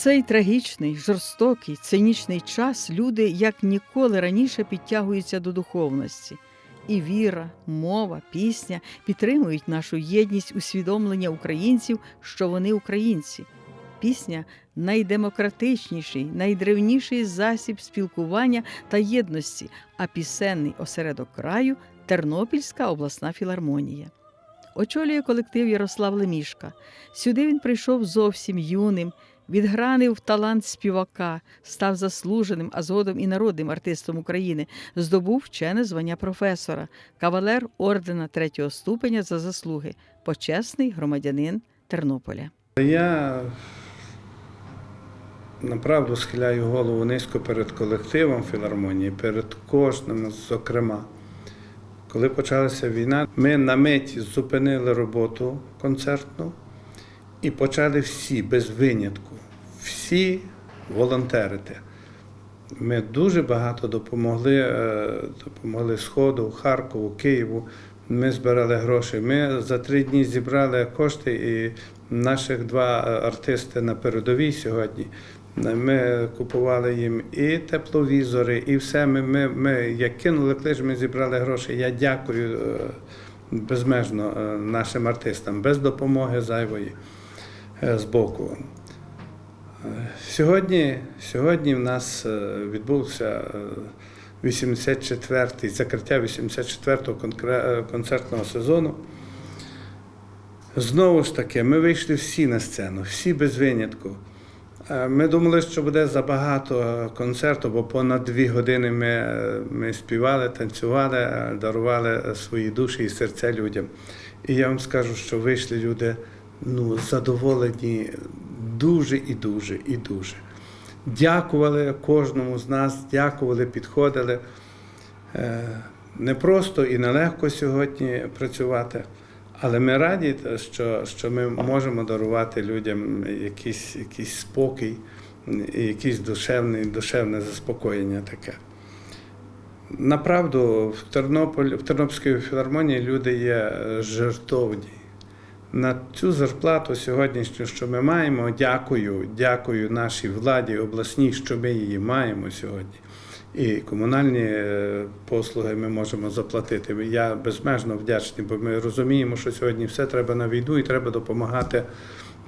Цей трагічний, жорстокий, цинічний час люди як ніколи раніше підтягуються до духовності. І віра, мова, пісня підтримують нашу єдність усвідомлення українців, що вони українці. Пісня найдемократичніший, найдревніший засіб спілкування та єдності, а пісенний осередок краю Тернопільська обласна філармонія. Очолює колектив Ярослав Лемішка. Сюди він прийшов зовсім юним, відгранив талант співака, став заслуженим, а згодом і народним артистом України, здобув вчене звання професора, кавалер ордена третього ступеня за заслуги, почесний громадянин Тернополя. Я направду схиляю голову низько перед колективом філармонії, перед кожним, зокрема. Коли почалася війна, ми на мить зупинили роботу концертну і почали всі без винятку, всі волонтерити. Ми дуже багато допомогли, е, допомогли Сходу, Харкову, Києву. Ми збирали гроші. Ми за три дні зібрали кошти, і наших два е, артисти на передовій сьогодні. Ми купували їм і тепловізори, і все. Ми, ми, ми як кинули клич, ми зібрали гроші. Я дякую е, безмежно нашим артистам, без допомоги зайвої з боку. Е, Сьогодні, сьогодні в нас е, відбувся е, 84-й, закриття 84-го е, концертного сезону. Знову ж таки, ми вийшли всі на сцену, всі без винятку. Е, Ми думали, що буде забагато е, концерту, бо понад дві години ми, е, ми співали, танцювали, е, дарували е, свої душі і серця людям. І я вам скажу, що вийшли люди ну, задоволені дуже і дуже і дуже. Дякували кожному з нас, дякували, підходили. Е, Не просто і нелегко сьогодні працювати, але ми раді, що, що ми можемо дарувати людям якийсь, якийсь спокій, якийсь душевний, душевне заспокоєння таке. Направду, в, Тернополі, в Тернопільській філармонії люди є е, жертовні. На цю зарплату сьогоднішню, що ми маємо, дякую, дякую нашій владі обласній, що ми її маємо сьогодні. І комунальні е, послуги ми можемо заплатити. Я безмежно вдячний, бо ми розуміємо, що сьогодні все треба на війну і треба допомагати,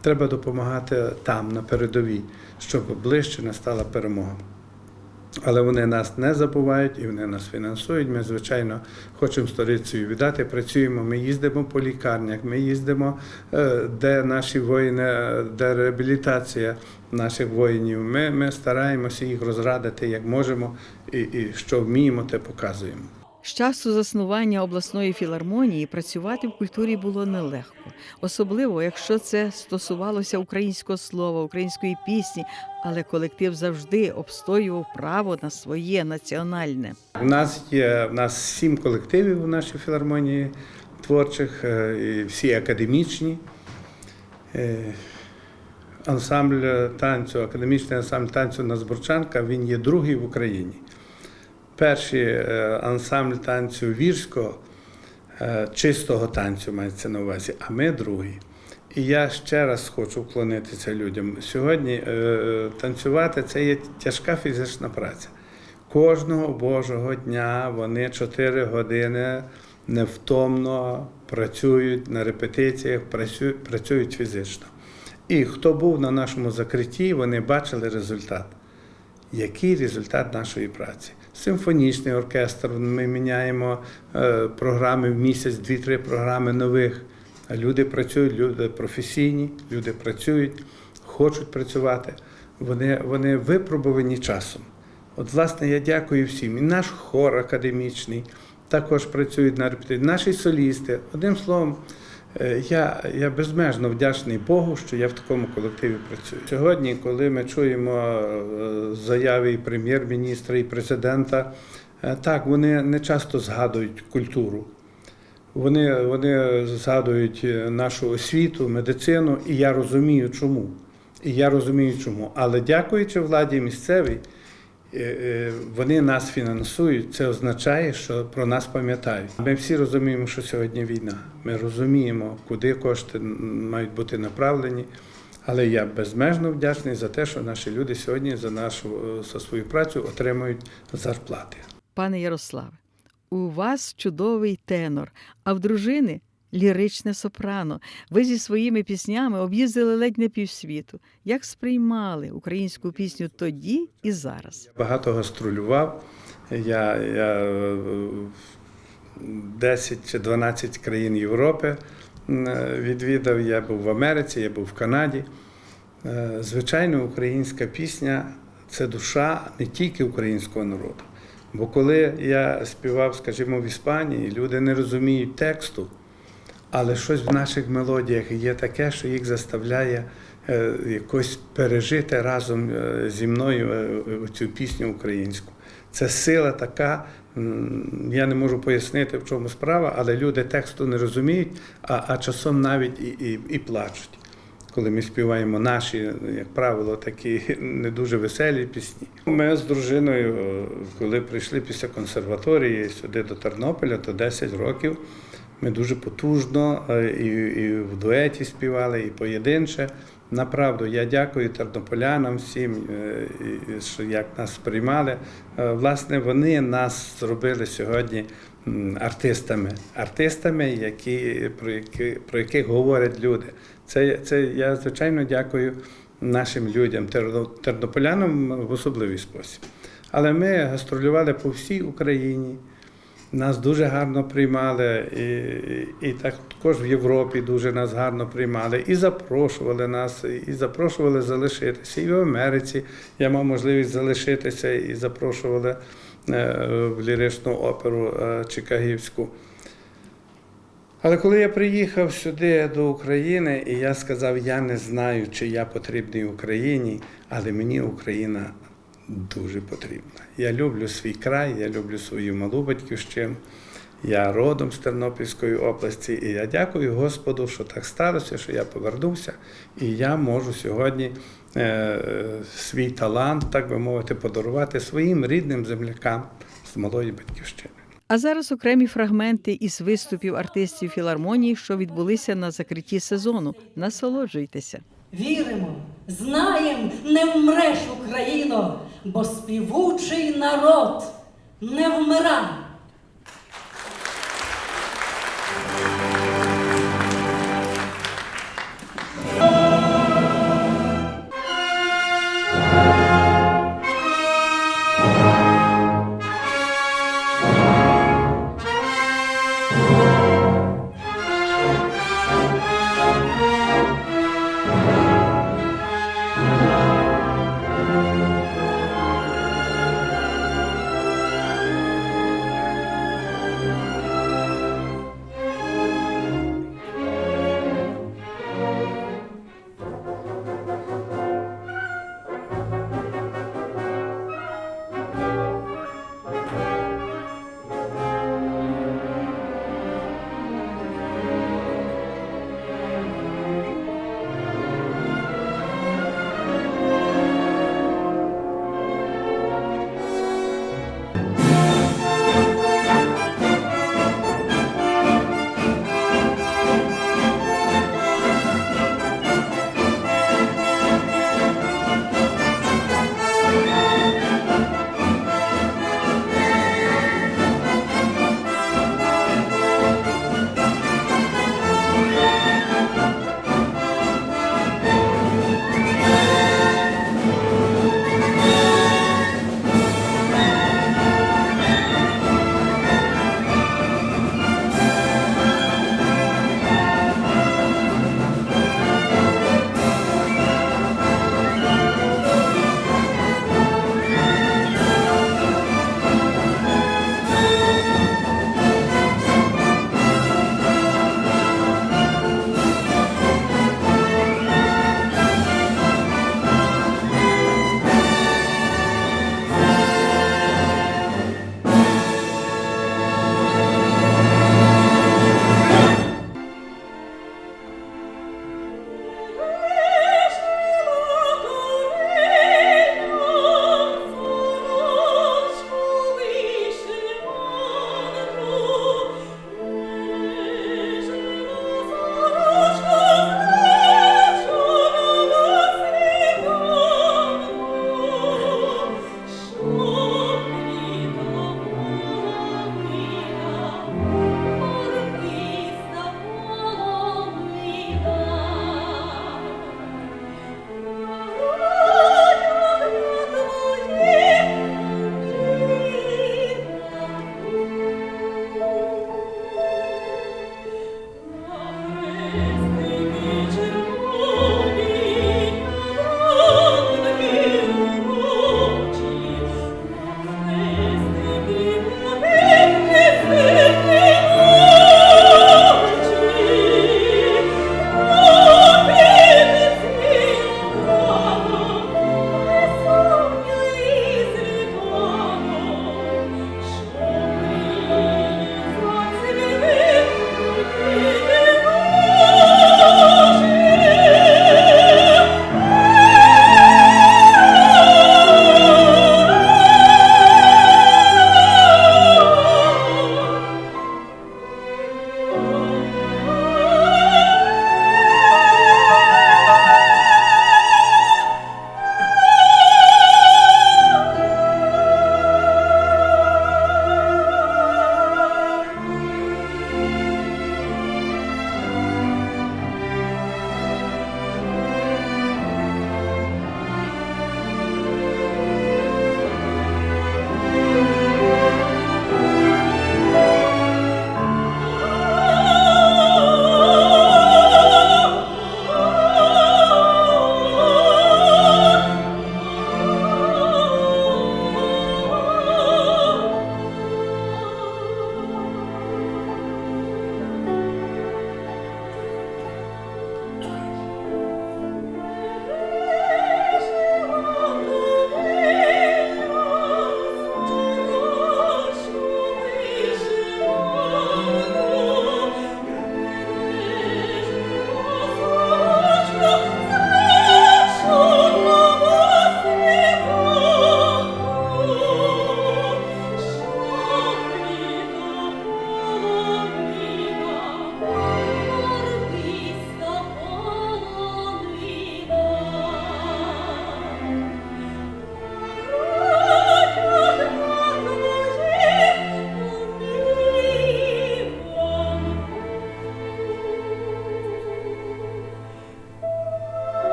треба допомагати там, на передовій, щоб ближче настала перемога. Але вони нас не забувають і вони нас фінансують. Ми, звичайно, хочемо сторицею віддати. Працюємо. Ми їздимо по лікарнях, ми їздимо, е, де наші воїни, е, де реабілітація наших воїнів. Ми, ми стараємося їх розрадити як можемо, і, і що вміємо, те показуємо. З часу заснування обласної філармонії працювати в культурі було нелегко, особливо якщо це стосувалося українського слова, української пісні, але колектив завжди обстоював право на своє національне. У нас є у нас сім колективів у нашій філармонії творчих, е, всі академічні. Е, Ансамбль танцю, академічний ансамбль танцю Назборчанка, він є другий в Україні. Перший е, ансамбль танцю вірського, е, чистого танцю мається на увазі, а ми другий. І я ще раз хочу вклонитися людям. Сьогодні е, танцювати це є тяжка фізична праця. Кожного Божого дня вони 4 години невтомно працюють на репетиціях, працюють, працюють фізично. І хто був на нашому закритті, вони бачили результат. Який результат нашої праці? Симфонічний оркестр. Ми міняємо е, програми в місяць, дві-три програми нових. Люди працюють, люди професійні, люди працюють, хочуть працювати. Вони, вони випробувані часом. От, власне, я дякую всім. І наш хор академічний також працюють на репетиції, наші солісти. Одним словом, я, я безмежно вдячний Богу, що я в такому колективі працюю. Сьогодні, коли ми чуємо е, заяви і прем'єр-міністра, і президента, е, так, вони не часто згадують культуру. Вони, вони згадують е, нашу освіту, медицину, і я розумію, чому. І я розумію, чому. Але дякуючи владі місцевій, е, е, вони нас фінансують. Це означає, що про нас пам'ятають. Ми всі розуміємо, що сьогодні війна. Ми розуміємо, куди кошти мають бути направлені. Але я безмежно вдячний за те, що наші люди сьогодні за нашу е, за свою працю отримують зарплати. Пане Ярославе, у вас чудовий тенор, а в дружини ліричне сопрано. Ви зі своїми піснями об'їздили ледь не півсвіту. Як сприймали українську пісню тоді і зараз? Багато гастролював. Я, я е, 10 чи 12 країн Європи відвідав. Я був в Америці, я був в Канаді. Е, Звичайно, українська пісня це душа не тільки українського народу. Бо коли я співав, скажімо, в Іспанії, люди не розуміють тексту, але щось в наших мелодіях є таке, що їх заставляє е, якось пережити разом е, зі мною е, цю пісню українську. Це сила така, я не можу пояснити, в чому справа, але люди тексту не розуміють, а, а часом навіть і, і, і плачуть. Коли ми співаємо наші, як правило, такі не дуже веселі пісні. Ми з дружиною, коли прийшли після консерваторії сюди до Тернополя, то 10 років ми дуже потужно е, і, і в дуеті співали, і поєдинче. Направду, я дякую тернополянам всім, е, що як нас сприймали. Е, Власне, вони нас зробили сьогодні артистами, артистами, які, про, які, про яких говорять люди. Це, це я звичайно дякую нашим людям, терно- тернополянам в особливий спосіб. Але ми гастролювали по всій Україні. Нас дуже гарно приймали, і, і також в Європі дуже нас гарно приймали, і запрошували нас, і запрошували залишитися. І в Америці я мав можливість залишитися і запрошували е, в ліричну оперу е, Чикагівську. Але коли я приїхав сюди до України, і я сказав, я не знаю, чи я потрібний Україні, але мені Україна дуже потрібна. Я люблю свій край, я люблю свою малу батьківщину. Я родом з Тернопільської області, і я дякую Господу, що так сталося, що я повернувся, і я можу сьогодні е, свій талант, так би мовити, подарувати своїм рідним землякам з малої батьківщини. А зараз окремі фрагменти із виступів артистів філармонії, що відбулися на закритті сезону. Насолоджуйтеся. Віримо, знаєм, не вмреш, Україно, бо співучий народ не вмирає.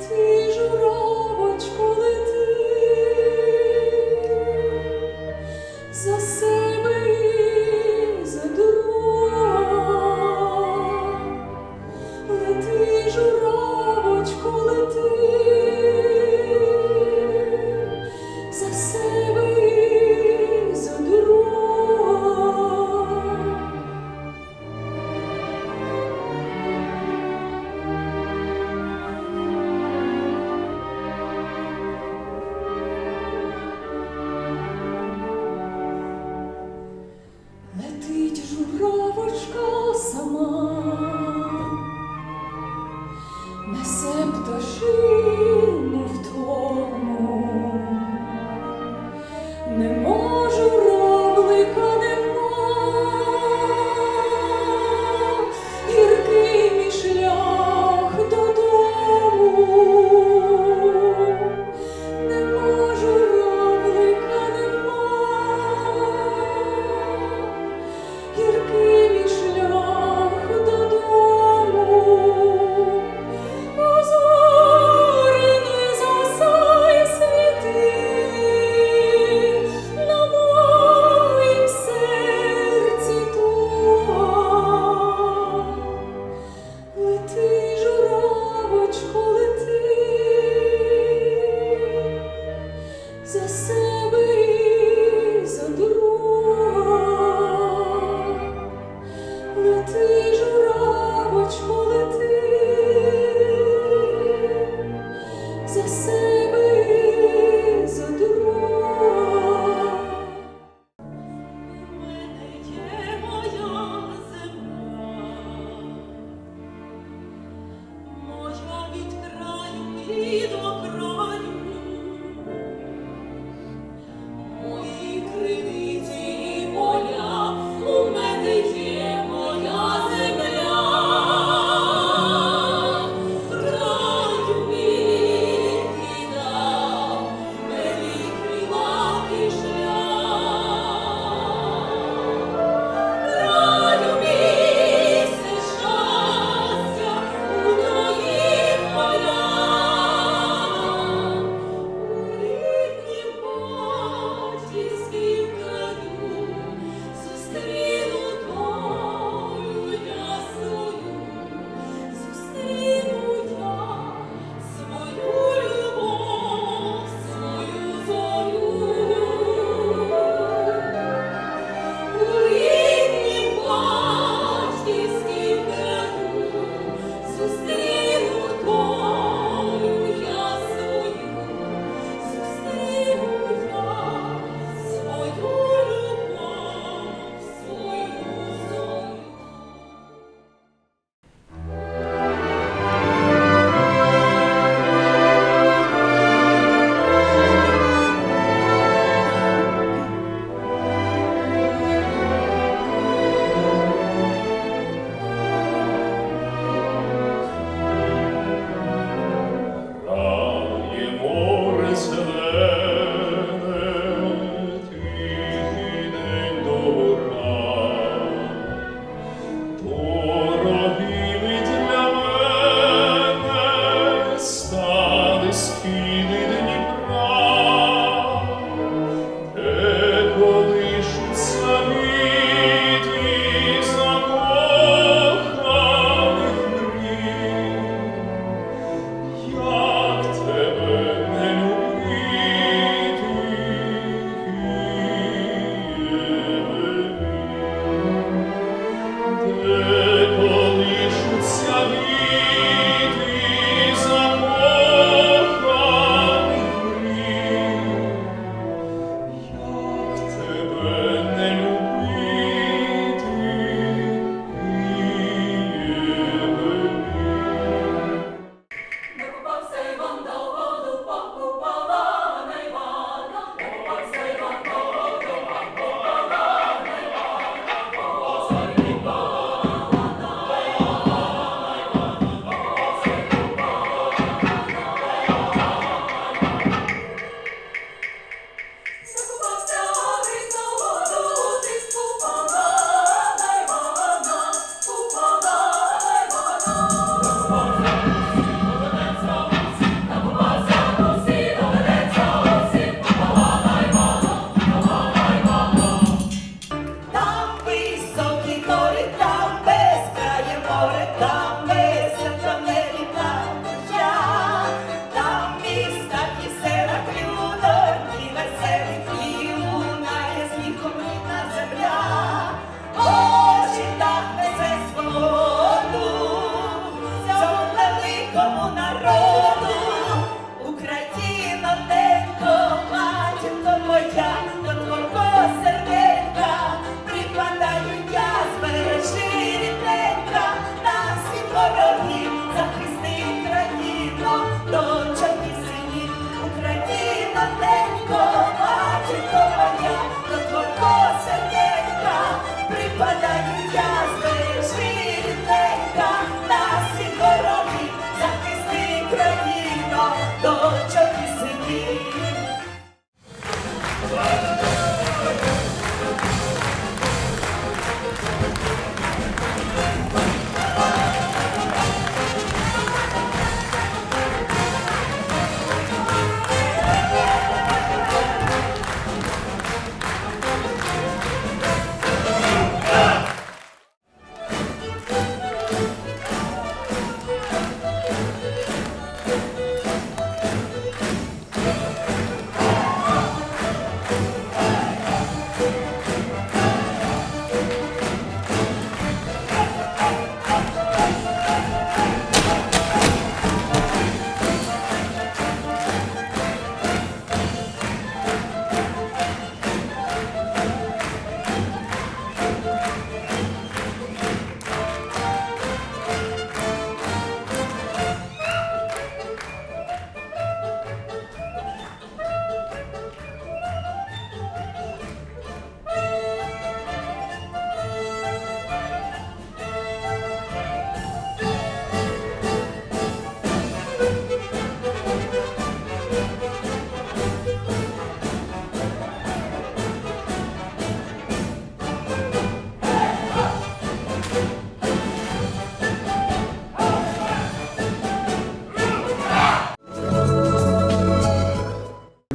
city.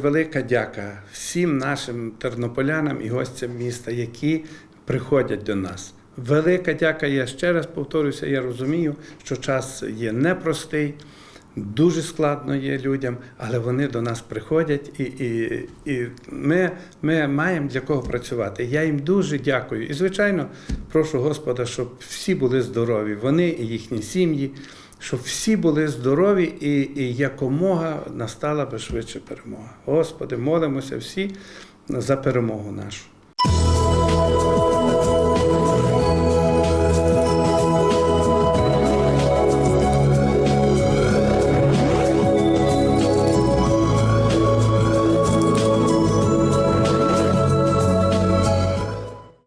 Велика дяка всім нашим тернополянам і гостям міста, які приходять до нас. Велика дяка. Я ще раз повторюся. Я розумію, що час є непростий, дуже складно є людям, але вони до нас приходять, і, і, і ми, ми маємо для кого працювати. Я їм дуже дякую. І, звичайно, прошу Господа, щоб всі були здорові, вони і їхні сім'ї, щоб всі були здорові і, і якомога настала би швидше перемога. Господи, молимося всі за перемогу нашу.